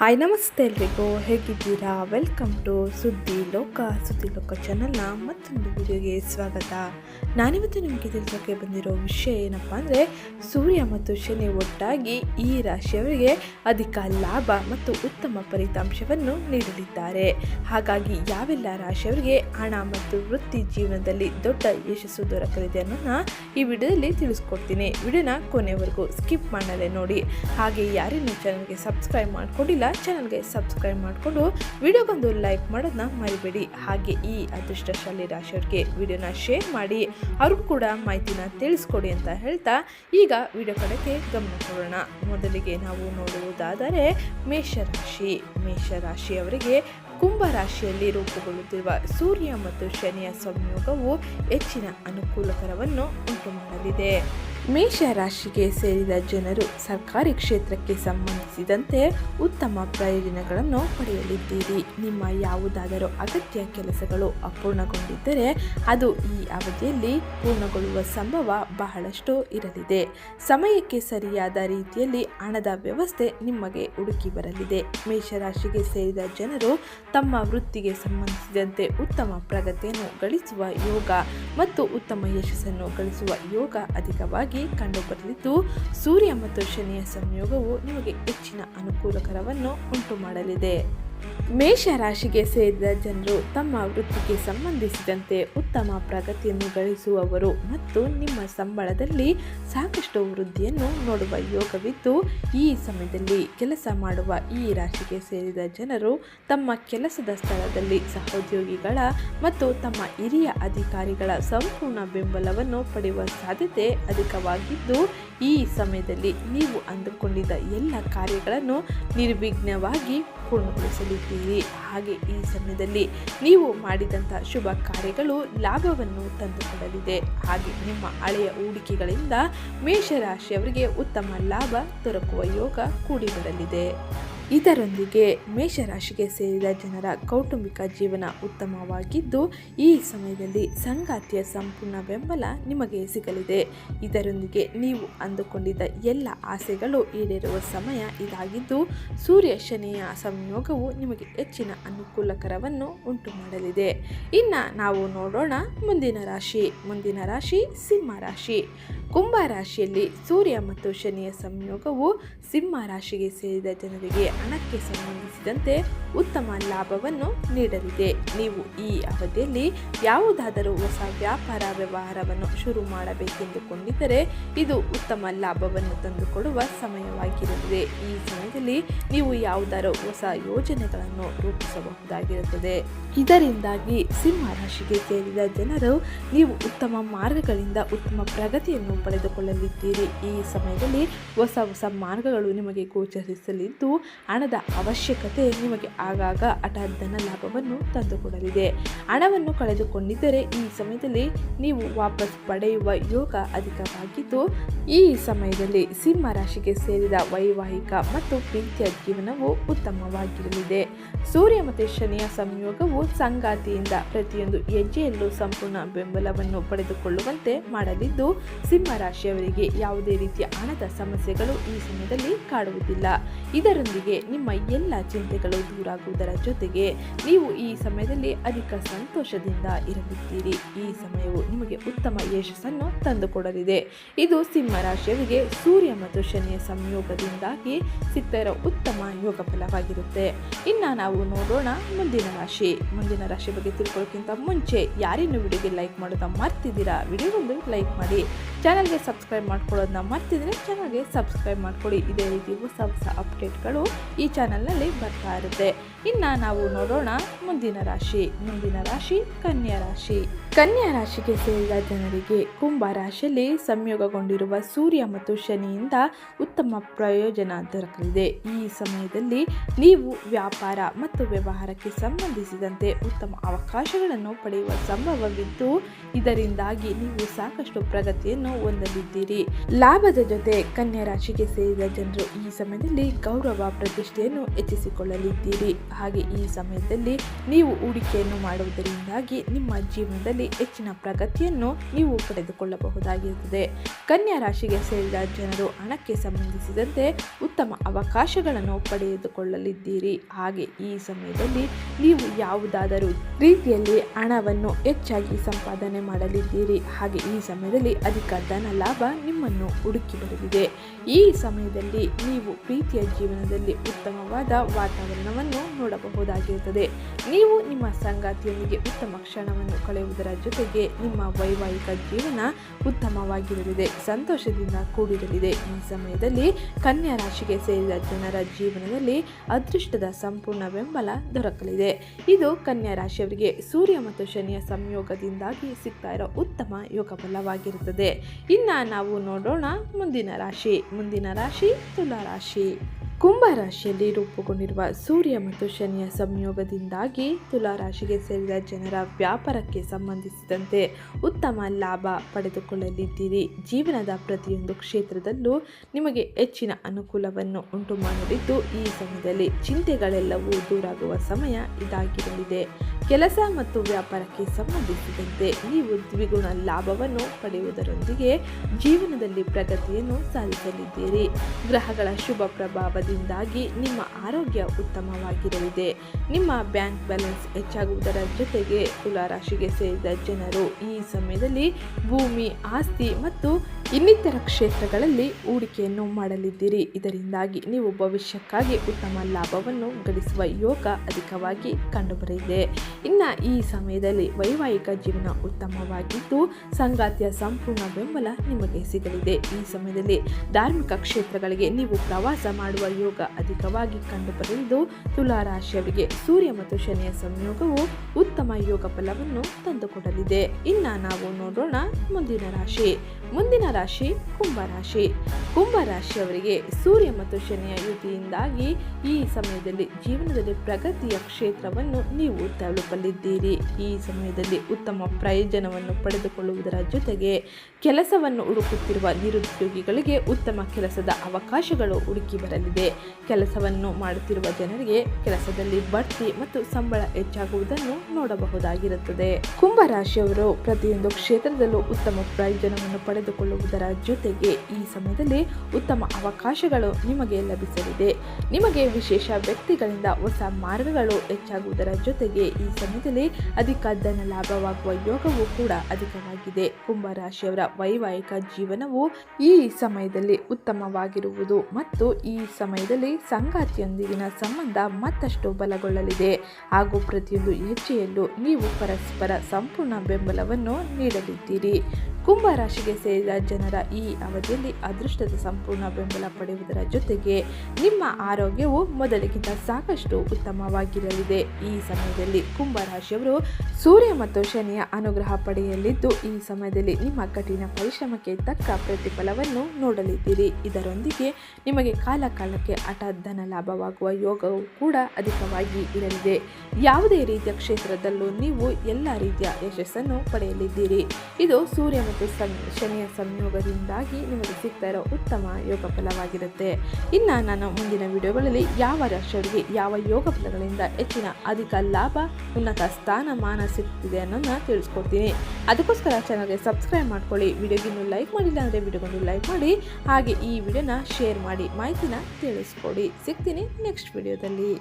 Hi, ನಮಸ್ತೆ ಎಲ್ರಿಗೂ. ಹೇಗಿದ್ದೀರಾ? ವೆಲ್ಕಮ್ ಟು ಸುದ್ದಿ ಲೋಕ ಸುದ್ದಿ ಲೋಕ ಚಾನಲ್ನ ಮತ್ತೊಂದು ವಿಡಿಯೋಗೆ ಸ್ವಾಗತ. ನಾನಿವತ್ತು ನಿಮಗೆ ತಿಳಿಸೋಕೆ ಬಂದಿರೋ ವಿಷಯ ಏನಪ್ಪ ಅಂದರೆ, ಸೂರ್ಯ ಮತ್ತು ಶನಿ ಒಟ್ಟಾಗಿ ಈ ರಾಶಿಯವರಿಗೆ ಅಧಿಕ ಲಾಭ ಮತ್ತು ಉತ್ತಮ ಫಲಿತಾಂಶವನ್ನು ನೀಡಲಿದ್ದಾರೆ. ಹಾಗಾಗಿ ಯಾವೆಲ್ಲ ರಾಶಿಯವರಿಗೆ ಹಣ ಮತ್ತು ವೃತ್ತಿ ಜೀವನದಲ್ಲಿ ದೊಡ್ಡ ಯಶಸ್ಸು ದೊರಕಲಿದೆ ಅನ್ನೋದನ್ನ ಈ ವಿಡಿಯೋದಲ್ಲಿ ತಿಳಿಸ್ಕೊಡ್ತೀನಿ. ವಿಡಿಯೋನ ಕೊನೆವರೆಗೂ ಸ್ಕಿಪ್ ಮಾಡಲೇ ನೋಡಿ. ಹಾಗೆ ಯಾರೇನು ಚಾನಲ್ಗೆ ಸಬ್ಸ್ಕ್ರೈಬ್ ಮಾಡ್ಕೊಂಡಿಲ್ಲ ಚಾನಲ್ಗೆ ಸಬ್ಸ್ಕ್ರೈಬ್ ಮಾಡಿಕೊಂಡು ವಿಡಿಯೋಗೊಂದು ಲೈಕ್ ಮಾಡೋದನ್ನ ಮರಿಬೇಡಿ. ಹಾಗೆ ಈ ಅದೃಷ್ಟಶಾಲಿ ರಾಶಿಯವ್ರಿಗೆ ವಿಡಿಯೋನ ಶೇರ್ ಮಾಡಿ, ಅವ್ರಿಗೂ ಕೂಡ ಮಾಹಿತಿನ ತಿಳಿಸ್ಕೊಡಿ ಅಂತ ಹೇಳ್ತಾ ಈಗ ವಿಡಿಯೋ ಕಡೆಗೆ ಗಮನ ಕೊಡೋಣ. ಮೊದಲಿಗೆ ನಾವು ನೋಡುವುದಾದರೆ ಮೇಷರಾಶಿ. ಮೇಷರಾಶಿಯವರಿಗೆ ಕುಂಭ ರಾಶಿಯಲ್ಲಿ ರೂಪುಗೊಳ್ಳುತ್ತಿರುವ ಸೂರ್ಯ ಮತ್ತು ಶನಿಯ ಸಂಯೋಗವು ಹೆಚ್ಚಿನ ಅನುಕೂಲಕರವನ್ನು ಉಂಟು ಮಾಡಲಿದೆ ಮೇಷ ರಾಶಿಗೆ ಸೇರಿದ ಜನರು ಸರ್ಕಾರಿ ಕ್ಷೇತ್ರಕ್ಕೆ ಸಂಬಂಧಿಸಿದಂತೆ ಉತ್ತಮ ಪ್ರಯೋಜನಗಳನ್ನು ಪಡೆಯಲಿದ್ದೀರಿ. ನಿಮ್ಮ ಯಾವುದಾದರೂ ಅಗತ್ಯ ಕೆಲಸಗಳು ಅಪೂರ್ಣಗೊಂಡಿದ್ದರೆ ಅದು ಈ ಅವಧಿಯಲ್ಲಿ ಪೂರ್ಣಗೊಳ್ಳುವ ಸಂಭವ ಬಹಳಷ್ಟು ಇರಲಿದೆ. ಸಮಯಕ್ಕೆ ಸರಿಯಾದ ರೀತಿಯಲ್ಲಿ ಹಣದ ವ್ಯವಸ್ಥೆ ನಿಮಗೆ ಹುಡುಕಿ ಬರಲಿದೆ. ಮೇಷರಾಶಿಗೆ ಸೇರಿದ ಜನರು ತಮ್ಮ ವೃತ್ತಿಗೆ ಸಂಬಂಧಿಸಿದಂತೆ ಉತ್ತಮ ಪ್ರಗತಿಯನ್ನು ಗಳಿಸುವ ಯೋಗ ಮತ್ತು ಉತ್ತಮ ಯಶಸ್ಸನ್ನು ಗಳಿಸುವ ಯೋಗ ಅಧಿಕವಾಗಿ ಕಂಡುಬರಲಿದ್ದು, ಸೂರ್ಯ ಮತ್ತು ಶನಿಯ ಸಂಯೋಗವು ನಿಮಗೆ ಹೆಚ್ಚಿನ ಅನುಕೂಲಕರವನ್ನು ಉಂಟು ಮಾಡಲಿದೆ ಮೇಷ ರಾಶಿಗೆ ಸೇರಿದ ಜನರು ತಮ್ಮ ವೃತ್ತಿಗೆ ಸಂಬಂಧಿಸಿದಂತೆ ಉತ್ತಮ ಪ್ರಗತಿಯನ್ನು ಗಳಿಸುವವರು ಮತ್ತು ನಿಮ್ಮ ಸಂಬಳದಲ್ಲಿ ಸಾಕಷ್ಟು ವೃದ್ಧಿಯನ್ನು ನೋಡುವ ಯೋಗವಿದ್ದು, ಈ ಸಮಯದಲ್ಲಿ ಕೆಲಸ ಮಾಡುವ ಈ ರಾಶಿಗೆ ಸೇರಿದ ಜನರು ತಮ್ಮ ಕೆಲಸದ ಸ್ಥಳದಲ್ಲಿ ಸಹೋದ್ಯೋಗಿಗಳ ಮತ್ತು ತಮ್ಮ ಹಿರಿಯ ಅಧಿಕಾರಿಗಳ ಸಂಪೂರ್ಣ ಬೆಂಬಲವನ್ನು ಪಡೆಯುವ ಸಾಧ್ಯತೆ ಅಧಿಕವಾಗಿದ್ದು, ಈ ಸಮಯದಲ್ಲಿ ನೀವು ಅಂದುಕೊಂಡಿದ್ದ ಎಲ್ಲ ಕಾರ್ಯಗಳನ್ನು ನಿರ್ವಿಘ್ನವಾಗಿ ಪೂರ್ಣಗೊಳಿಸಲಿದ್ದೀರಿ ಹಾಗೆ ಈ ಸಮಯದಲ್ಲಿ ನೀವು ಮಾಡಿದಂಥ ಶುಭ ಕಾರ್ಯಗಳು ಲಾಭವನ್ನು ತಂದುಕೊಡಲಿದೆ. ಹಾಗೆ ನಿಮ್ಮ ಹಳೆಯ ಹೂಡಿಕೆಗಳಿಂದ ಮೇಷರಾಶಿಯವರಿಗೆ ಉತ್ತಮ ಲಾಭ ದೊರಕುವ ಯೋಗ ಕೂಡಿಬರಲಿದೆ ಇದರೊಂದಿಗೆ ಮೇಷರಾಶಿಗೆ ಸೇರಿದ ಜನರ ಕೌಟುಂಬಿಕ ಜೀವನ ಉತ್ತಮವಾಗಿದ್ದು, ಈ ಸಮಯದಲ್ಲಿ ಸಂಗಾತಿಯ ಸಂಪೂರ್ಣ ಬೆಂಬಲ ನಿಮಗೆ ಸಿಗಲಿದೆ. ಇದರೊಂದಿಗೆ ನೀವು ಅಂದುಕೊಂಡಿದ್ದ ಎಲ್ಲ ಆಸೆಗಳು ಈಡೇರುವ ಸಮಯ ಇದಾಗಿದ್ದು, ಸೂರ್ಯ ಶನಿಯ ಸಂಯೋಗವು ನಿಮಗೆ ಹೆಚ್ಚಿನ ಅನುಕೂಲಕರವನ್ನು ಉಂಟು ಮಾಡಲಿದೆ ಇನ್ನು ನಾವು ನೋಡೋಣ ಮುಂದಿನ ರಾಶಿ. ಮುಂದಿನ ರಾಶಿ ಸಿಂಹ ರಾಶಿ. ಕುಂಭ ರಾಶಿಯಲ್ಲಿ ಸೂರ್ಯ ಮತ್ತು ಶನಿಯ ಸಂಯೋಗವು ಸಿಂಹ ರಾಶಿಗೆ ಸೇರಿದ ಜನರಿಗೆ ಹಣಕ್ಕೆ ಸಂಬಂಧಿಸಿದಂತೆ ಉತ್ತಮ ಲಾಭವನ್ನು ನೀಡಲಿದೆ. ನೀವು ಈ ಅವಧಿಯಲ್ಲಿ ಯಾವುದಾದರೂ ಹೊಸ ವ್ಯಾಪಾರ ವ್ಯವಹಾರವನ್ನು ಶುರು ಮಾಡಬೇಕೆಂದುಕೊಂಡಿದ್ದರೆ ಇದು ಉತ್ತಮ ಲಾಭವನ್ನು ತಂದುಕೊಡುವ ಸಮಯವಾಗಿರುತ್ತದೆ. ಈ ಸಮಯದಲ್ಲಿ ನೀವು ಯಾವುದಾದರೂ ಹೊಸ ಯೋಜನೆಗಳನ್ನು ರೂಪಿಸಬಹುದಾಗಿರುತ್ತದೆ. ಇದರಿಂದಾಗಿ ಸಿಂಹ ರಾಶಿಗೆ ಸೇರಿದ ಜನರು ನೀವು ಉತ್ತಮ ಮಾರ್ಗಗಳಿಂದ ಉತ್ತಮ ಪ್ರಗತಿಯನ್ನು ಪಡೆದುಕೊಳ್ಳಲಿದ್ದೀರಿ. ಈ ಸಮಯದಲ್ಲಿ ಹೊಸ ಹೊಸ ಮಾರ್ಗಗಳು ನಿಮಗೆ ಗೋಚರಿಸಲಿದ್ದು, ಹಣದ ಅವಶ್ಯಕತೆ ನಿಮಗೆ ಆಗಾಗ ಹಠಾತ್ ಲಾಭವನ್ನು ತಂದುಕೊಡಲಿದೆ. ಹಣವನ್ನು ಕಳೆದುಕೊಂಡಿದ್ದರೆ ಈ ಸಮಯದಲ್ಲಿ ನೀವು ವಾಪಸ್ ಪಡೆಯುವ ಯೋಗ ಅಧಿಕವಾಗಿದ್ದು, ಈ ಸಮಯದಲ್ಲಿ ಸಿಂಹ ರಾಶಿಗೆ ಸೇರಿದ ವೈವಾಹಿಕ ಮತ್ತು ಪ್ರೀತಿಯ ಜೀವನವು ಉತ್ತಮವಾಗಿರಲಿದೆ. ಸೂರ್ಯ ಮತ್ತು ಶನಿಯ ಸಂಯೋಗವು ಸಂಗಾತಿಯಿಂದ ಪ್ರತಿಯೊಂದು ಹೆಜ್ಜೆಯಲ್ಲೂ ಸಂಪೂರ್ಣ ಬೆಂಬಲವನ್ನು ಪಡೆದುಕೊಳ್ಳುವಂತೆ ಮಾಡಲಿದ್ದು, ಸಿಂಹ ರಾಶಿಯವರಿಗೆ ಯಾವುದೇ ರೀತಿಯ ಹಣದ ಸಮಸ್ಯೆಗಳು ಈ ಸಮಯದಲ್ಲಿ ಕಾಡುವುದಿಲ್ಲ. ಇದರೊಂದಿಗೆ ನಿಮ್ಮ ಎಲ್ಲ ಚಿಂತೆಗಳು ದೂರಾಗುವುದರ ಜೊತೆಗೆ ನೀವು ಈ ಸಮಯದಲ್ಲಿ ಅಧಿಕ ಸಂತೋಷದಿಂದ ಇರಲಿದ್ದೀರಿ. ಈ ಸಮಯವು ನಿಮಗೆ ಉತ್ತಮ ಯಶಸ್ಸನ್ನು ತಂದುಕೊಡಲಿದೆ. ಇದು ಸಿಂಹ ರಾಶಿಯವರಿಗೆ ಸೂರ್ಯ ಮತ್ತು ಶನಿಯ ಸಂಯೋಗದಿಂದಾಗಿ ಸಿಗ್ತಾ ಉತ್ತಮ ಯೋಗ ಫಲವಾಗಿರುತ್ತೆ. ಇನ್ನು ನಾವು ನೋಡೋಣ ಮುಂದಿನ ರಾಶಿ. ಮುಂದಿನ ರಾಶಿ ಬಗ್ಗೆ ತಿಳ್ಕೊಳ್ಳೋಕ್ಕಿಂತ ಮುಂಚೆ ಯಾರಿನ್ನೂ ವಿಡಿಯೋಗೆ ಲೈಕ್ ಮಾಡೋದ ಮರ್ತಿದ್ದೀರಾ? ವಿಡಿಯೋ ಲೈಕ್ ಮಾಡಿ. ಚಾನಲ್ಗೆ ಸಬ್ಸ್ಕ್ರೈಬ್ ಮಾಡ್ಕೊಳ್ಳೋದನ್ನ ಮರ್ತಿದ್ರೆ ಚಾನಲ್ಗೆ ಸಬ್ಸ್ಕ್ರೈಬ್ ಮಾಡ್ಕೊಳ್ಳಿ. ಇದೇ ರೀತಿ ಹೊಸ ಹೊಸ ಅಪ್ಡೇಟ್ಗಳು ಈ ಚಾನಲ್ನಲ್ಲಿ ಬರ್ತಾ ಇರುತ್ತೆ. ಇನ್ನು ನಾವು ನೋಡೋಣ ಮುಂದಿನ ರಾಶಿ. ಮುಂದಿನ ರಾಶಿ ಕನ್ಯಾ ರಾಶಿ. ಕನ್ಯಾ ರಾಶಿಗೆ ಸೇರಿದ ಜನರಿಗೆ ಕುಂಭ ರಾಶಿಯಲ್ಲಿ ಸಂಯೋಗಗೊಂಡಿರುವ ಸೂರ್ಯ ಮತ್ತು ಶನಿಯಿಂದ ಉತ್ತಮ ಪ್ರಯೋಜನ ದೊರಕಲಿದೆ. ಈ ಸಮಯದಲ್ಲಿ ನೀವು ವ್ಯಾಪಾರ ಮತ್ತು ವ್ಯವಹಾರಕ್ಕೆ ಸಂಬಂಧಿಸಿದಂತೆ ಉತ್ತಮ ಅವಕಾಶಗಳನ್ನು ಪಡೆಯುವ ಸಂಭವವಿದ್ದು, ಇದರಿಂದಾಗಿ ನೀವು ಸಾಕಷ್ಟು ಪ್ರಗತಿಯನ್ನು ಹೊಂದಲಿದ್ದೀರಿ. ಲಾಭದ ಜೊತೆ ಕನ್ಯಾ ರಾಶಿಗೆ ಸೇರಿದ ಜನರು ಈ ಸಮಯದಲ್ಲಿ ಗೌರವ ಪ್ರತಿಷ್ಠೆಯನ್ನು ಹೆಚ್ಚಿಸಿಕೊಳ್ಳಲಿದ್ದೀರಿ. ಹಾಗೆ ಈ ಸಮಯದಲ್ಲಿ ನೀವು ಹೂಡಿಕೆಯನ್ನು ಮಾಡುವುದರಿಂದಾಗಿ ನಿಮ್ಮ ಜೀವನದಲ್ಲಿ ಹೆಚ್ಚಿನ ಪ್ರಗತಿಯನ್ನು ನೀವು ಪಡೆದುಕೊಳ್ಳಬಹುದಾಗಿರುತ್ತದೆ. ಕನ್ಯಾ ರಾಶಿಗೆ ಸೇರಿದ ಜನರು ಹಣಕ್ಕೆ ಸಂಬಂಧಿಸಿದಂತೆ ಉತ್ತಮ ಅವಕಾಶಗಳನ್ನು ಪಡೆದುಕೊಳ್ಳಲಿದ್ದೀರಿ. ಹಾಗೆ ಈ ಸಮಯದಲ್ಲಿ ನೀವು ಯಾವುದಾದರೂ ರೀತಿಯಲ್ಲಿ ಹಣವನ್ನು ಹೆಚ್ಚಾಗಿ ಸಂಪಾದನೆ ಮಾಡಲಿದ್ದೀರಿ. ಹಾಗೆ ಈ ಸಮಯದಲ್ಲಿ ಅಧಿಕ ಧನ ಲಾಭ ನಿಮ್ಮನ್ನು ಹುಡುಕಿ ಬರಲಿದೆ. ಈ ಸಮಯದಲ್ಲಿ ನೀವು ಪ್ರೀತಿಯ ಜೀವನದಲ್ಲಿ ಉತ್ತಮವಾದ ವಾತಾವರಣವನ್ನು ನೋಡಬಹುದಾಗಿರುತ್ತದೆ. ನೀವು ನಿಮ್ಮ ಸಂಗಾತಿಯೊಂದಿಗೆ ಉತ್ತಮ ಕ್ಷಣವನ್ನು ಕಳೆಯುವುದರ ಜೊತೆಗೆ ನಿಮ್ಮ ವೈವಾಹಿಕ ಜೀವನ ಉತ್ತಮವಾಗಿರಲಿದೆ. ಸಂತೋಷದಿಂದ ಕೂಡಿರಲಿದೆ. ಈ ಸಮಯದಲ್ಲಿ ಕನ್ಯಾ ರಾಶಿಗೆ ಸೇರಿದ ಜನರ ಜೀವನದಲ್ಲಿ ಅದೃಷ್ಟದ ಸಂಪೂರ್ಣ ಬೆಂಬಲ ದೊರಕಲಿದೆ. ಇದು ಕನ್ಯಾ ರಾಶಿಯವರಿಗೆ ಸೂರ್ಯ ಮತ್ತು ಶನಿಯ ಸಂಯೋಗದಿಂದಾಗಿ ಸಿಗ್ತಾ ಇರೋ ಉತ್ತಮ ಯೋಗ ಬಲವಾಗಿರುತ್ತದೆ ಇನ್ನು ನಾವು ನೋಡೋಣ ಮುಂದಿನ ರಾಶಿ. ಮುಂದಿನ ರಾಶಿ ತುಲಾ ಕುಂಭ ರಾಶಿಯಲ್ಲಿ ರೂಪುಗೊಂಡಿರುವ ಸೂರ್ಯ ಮತ್ತು ಶನಿಯ ಸಂಯೋಗದಿಂದಾಗಿ ತುಲಾ ರಾಶಿಗೆ ಸೇರಿದ ಜನರ ವ್ಯಾಪಾರಕ್ಕೆ ಸಂಬಂಧಿಸಿದಂತೆ ಉತ್ತಮ ಲಾಭ ಪಡೆದುಕೊಳ್ಳಲಿದ್ದೀರಿ. ಜೀವನದ ಪ್ರತಿಯೊಂದು ಕ್ಷೇತ್ರದಲ್ಲೂ ನಿಮಗೆ ಹೆಚ್ಚಿನ ಅನುಕೂಲವನ್ನು ಉಂಟು ಮಾಡಲಿದ್ದು ಈ ಸಮಯದಲ್ಲಿ ಚಿಂತೆಗಳೆಲ್ಲವೂ ದೂರಾಗುವ ಸಮಯ ಇದಾಗಿರಲಿದೆ. ಕೆಲಸ ಮತ್ತು ವ್ಯಾಪಾರಕ್ಕೆ ಸಂಬಂಧಿಸಿದಂತೆ ನೀವು ದ್ವಿಗುಣ ಲಾಭವನ್ನು ಪಡೆಯುವುದರೊಂದಿಗೆ ಜೀವನದಲ್ಲಿ ಪ್ರಗತಿಯನ್ನು ಸಾಧಿಸಲಿದ್ದೀರಿ. ಗ್ರಹಗಳ ಶುಭ ಪ್ರಭಾವದಿಂದಾಗಿ ನಿಮ್ಮ ಆರೋಗ್ಯ ಉತ್ತಮವಾಗಿರಲಿದೆ. ನಿಮ್ಮ ಬ್ಯಾಂಕ್ ಬ್ಯಾಲೆನ್ಸ್ ಹೆಚ್ಚಾಗುವುದರ ಜೊತೆಗೆ ತುಲಾರಾಶಿಗೆ ಸೇರಿದ ಜನರು ಈ ಸಮಯದಲ್ಲಿ ಭೂಮಿ, ಆಸ್ತಿ ಮತ್ತು ಇನ್ನಿತರ ಕ್ಷೇತ್ರಗಳಲ್ಲಿ ಹೂಡಿಕೆಯನ್ನು ಮಾಡಲಿದ್ದೀರಿ. ಇದರಿಂದಾಗಿ ನೀವು ಭವಿಷ್ಯಕ್ಕಾಗಿ ಉತ್ತಮ ಲಾಭವನ್ನು ಗಳಿಸುವ ಯೋಗ ಅಧಿಕವಾಗಿ ಕಂಡುಬರಲಿದೆ. ಇನ್ನು ಈ ಸಮಯದಲ್ಲಿ ವೈವಾಹಿಕ ಜೀವನ ಉತ್ತಮವಾಗಿದ್ದು, ಸಂಗಾತಿಯ ಸಂಪೂರ್ಣ ಬೆಂಬಲ ನಿಮಗೆ ಸಿಗಲಿದೆ. ಈ ಸಮಯದಲ್ಲಿ ಧಾರ್ಮಿಕ ಕ್ಷೇತ್ರಗಳಿಗೆ ನೀವು ಪ್ರವಾಸ ಮಾಡುವ ಯೋಗ ಅಧಿಕವಾಗಿ ಕಂಡುಬರಲಿದ್ದು, ತುಲಾರಾಶಿಯವರಿಗೆ ಸೂರ್ಯ ಮತ್ತು ಶನಿಯ ಸಂಯೋಗವು ಉತ್ತಮ ಯೋಗ ಫಲವನ್ನು ತಂದುಕೊಡಲಿದೆ. ಇನ್ನು ನಾವು ನೋಡೋಣ ಮುಂದಿನ ರಾಶಿ. ಮುಂದಿನ ರಾಶಿ ಕುಂಭರಾಶಿ ಕುಂಭರಾಶಿಯವರಿಗೆ ಸೂರ್ಯ ಮತ್ತು ಶನಿಯ ಯುತಿಯಿಂದಾಗಿ ಈ ಸಮಯದಲ್ಲಿ ಜೀವನದಲ್ಲಿ ಪ್ರಗತಿಯ ಕ್ಷೇತ್ರವನ್ನು ನೀವು ತಲುಪಲಿದ್ದೀರಿ. ಈ ಸಮಯದಲ್ಲಿ ಉತ್ತಮ ಪ್ರಯೋಜನವನ್ನು ಪಡೆದುಕೊಳ್ಳುವುದರ ಜೊತೆಗೆ ಕೆಲಸವನ್ನು ಹುಡುಕುತ್ತಿರುವ ನಿರುದ್ಯೋಗಿಗಳಿಗೆ ಉತ್ತಮ ಕೆಲಸದ ಅವಕಾಶಗಳು ಹುಡುಕಿ ಬರಲಿದೆ. ಕೆಲಸವನ್ನು ಮಾಡುತ್ತಿರುವ ಜನರಿಗೆ ಕೆಲಸದಲ್ಲಿ ಬಡ್ತಿ ಮತ್ತು ಸಂಬಳ ಹೆಚ್ಚಾಗುವುದನ್ನು ನೋಡಬಹುದಾಗಿರುತ್ತದೆ. ಕುಂಭರಾಶಿಯವರು ಪ್ರತಿಯೊಂದು ಕ್ಷೇತ್ರದಲ್ಲೂ ಉತ್ತಮ ಪ್ರಯೋಜನವನ್ನು ಪಡೆದುಕೊಳ್ಳುವುದರ ಜೊತೆಗೆ ಈ ಸಮಯದಲ್ಲಿ ಉತ್ತಮ ಅವಕಾಶಗಳು ನಿಮಗೆ ಲಭಿಸಲಿದೆ. ನಿಮಗೆ ವಿಶೇಷ ವ್ಯಕ್ತಿಗಳಿಂದ ಹೊಸ ಮಾರ್ಗಗಳು ಹೆಚ್ಚಾಗುವುದರ ಜೊತೆಗೆ ಈ ಸಮಯದಲ್ಲಿ ಅಧಿಕ ಧನ ಲಾಭವಾಗುವ ಯೋಗವೂ ಕೂಡ ಅಧಿಕವಾಗಿದೆ. ಕುಂಭರಾಶಿಯವರ ವೈವಾಹಿಕ ಜೀವನವು ಈ ಸಮಯದಲ್ಲಿ ಉತ್ತಮವಾಗಿರುವುದು ಮತ್ತು ಈ ಸಮಯದಲ್ಲಿ ಸಂಗಾತಿಯೊಂದಿಗಿನ ಸಂಬಂಧ ಮತ್ತಷ್ಟು ಬಲಗೊಳ್ಳಲಿದೆ. ಹಾಗೂ ಪ್ರತಿಯೊಂದು ಹೆಜ್ಜೆಯಲ್ಲೂ ನೀವು ಪರಸ್ಪರ ಸಂಪೂರ್ಣ ಬೆಂಬಲವನ್ನು ನೀಡಲಿದ್ದೀರಿ. ಕುಂಭರಾಶಿಗೆ ಸೇರಿದ ಜನರ ಈ ಅವಧಿಯಲ್ಲಿ ಅದೃಷ್ಟದ ಸಂಪೂರ್ಣ ಬೆಂಬಲ ಪಡೆಯುವುದರ ಜೊತೆಗೆ ನಿಮ್ಮ ಆರೋಗ್ಯವು ಮೊದಲಿಗಿಂತ ಸಾಕಷ್ಟು ಉತ್ತಮವಾಗಿರಲಿದೆ. ಈ ಸಮಯದಲ್ಲಿ ಕುಂಭರಾಶಿಯವರು ಸೂರ್ಯ ಮತ್ತು ಶನಿಯ ಅನುಗ್ರಹ ಪಡೆಯಲಿದ್ದು, ಈ ಸಮಯದಲ್ಲಿ ನಿಮ್ಮ ಕಠಿಣ ಪರಿಶ್ರಮಕ್ಕೆ ತಕ್ಕ ಪ್ರತಿಫಲವನ್ನು ನೋಡಲಿದ್ದೀರಿ. ಇದರೊಂದಿಗೆ ನಿಮಗೆ ಕಾಲ ಕಾಲಕ್ಕೆ ಹಠಾತ್ ಧನ ಲಾಭವಾಗುವ ಯೋಗವು ಕೂಡ ಅಧಿಕವಾಗಿ ಇರಲಿದೆ. ಯಾವುದೇ ರೀತಿಯ ಕ್ಷೇತ್ರದಲ್ಲೂ ನೀವು ಎಲ್ಲ ರೀತಿಯ ಯಶಸ್ಸನ್ನು ಪಡೆಯಲಿದ್ದೀರಿ. ಇದು ಸೂರ್ಯ ಮತ್ತು ಶನಿಯ ಸಂಯೋಗದಿಂದಾಗಿ ನಿಮಗೆ ಸಿಗ್ತಾ ಉತ್ತಮ ಯೋಗ ಫಲವಾಗಿರುತ್ತೆ. ಇನ್ನು ನಾನು ಮುಂದಿನ ವಿಡಿಯೋಗಳಲ್ಲಿ ಯಾವ ರಾಶಿಯವರಿಗೆ ಯಾವ ಯೋಗ ಫಲಗಳಿಂದ ಹೆಚ್ಚಿನ ಅಧಿಕ ಲಾಭ, ಉನ್ನತ ಸ್ಥಾನಮಾನ ಸಿಗ್ತಿದೆ ಅನ್ನೋದನ್ನ ತಿಳಿಸ್ಕೊಡ್ತೀನಿ. ಅದಕ್ಕೋಸ್ಕರ ಚಾನಲ್ಗೆ ಸಬ್ಸ್ಕ್ರೈಬ್ ಮಾಡ್ಕೊಳ್ಳಿ. ವಿಡಿಯೋಗಿನ್ನು ಲೈಕ್ ಮಾಡಿಲ್ಲ ಅಂದರೆ ವಿಡಿಯೋಗೊಂಡು ಲೈಕ್ ಮಾಡಿ. ಹಾಗೆ ಈ ವಿಡಿಯೋನ ಶೇರ್ ಮಾಡಿ. ಮಾಹಿತಿನ ತಿಳಿಸ್ಕೊಡಿ. ಸಿಗ್ತೀನಿ ನೆಕ್ಸ್ಟ್ ವಿಡಿಯೋದಲ್ಲಿ.